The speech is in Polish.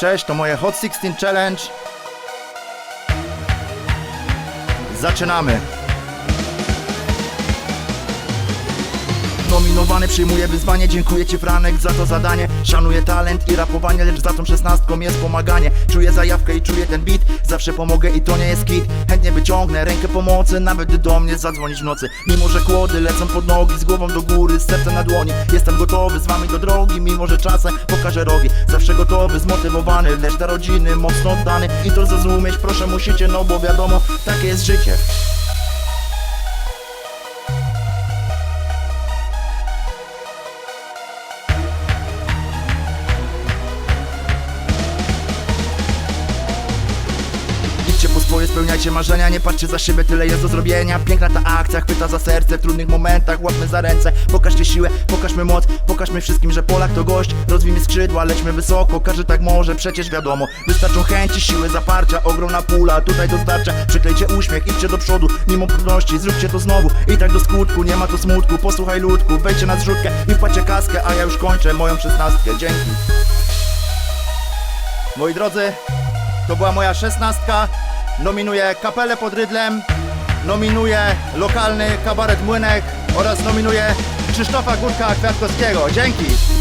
Cześć, to moje Hot 16 Challenge. Zaczynamy. Przyjmuję wyzwanie, dziękuję ci Franek za to zadanie. Szanuję talent i rapowanie, lecz za tą szesnastką jest pomaganie. Czuję zajawkę i czuję ten beat, zawsze pomogę i to nie jest kit. Chętnie wyciągnę rękę pomocy, nawet gdy do mnie zadzwonić w nocy. Mimo, że kłody lecą pod nogi, z głową do góry, z sercem na dłoni. Jestem gotowy z wami do drogi, mimo że czasem pokażę rogi. Zawsze gotowy, zmotywowany, lecz dla rodziny mocno oddany. I to zrozumieć proszę musicie, no bo wiadomo, takie jest życie Swoje, spełniajcie marzenia Nie patrzcie za szybę, tyle jest do zrobienia. Piękna ta akcja, chwyta za serce W trudnych momentach łapmy za ręce. Pokażcie siłę, pokażmy moc Pokażmy wszystkim, że Polak to gość. Rozwijmy skrzydła, lećmy wysoko Każdy tak może, przecież wiadomo Wystarczą chęci, siły, zaparcia Ogromna pula, tutaj dostarcza. Przyklejcie uśmiech, idźcie do przodu Mimo trudności, zróbcie to znowu. I tak do skutku, nie ma tu smutku Posłuchaj ludku, wejdźcie na zrzutkę I wpadźcie kaskę, a ja już kończę Moją szesnastkę, dzięki. Moi drodzy, to była moja szesnastka. Nominuję Kapelę pod Rydlem, nominuję lokalny kabaret Młynek oraz nominuję Krzysztofa Górka Kwiatkowskiego. Dzięki!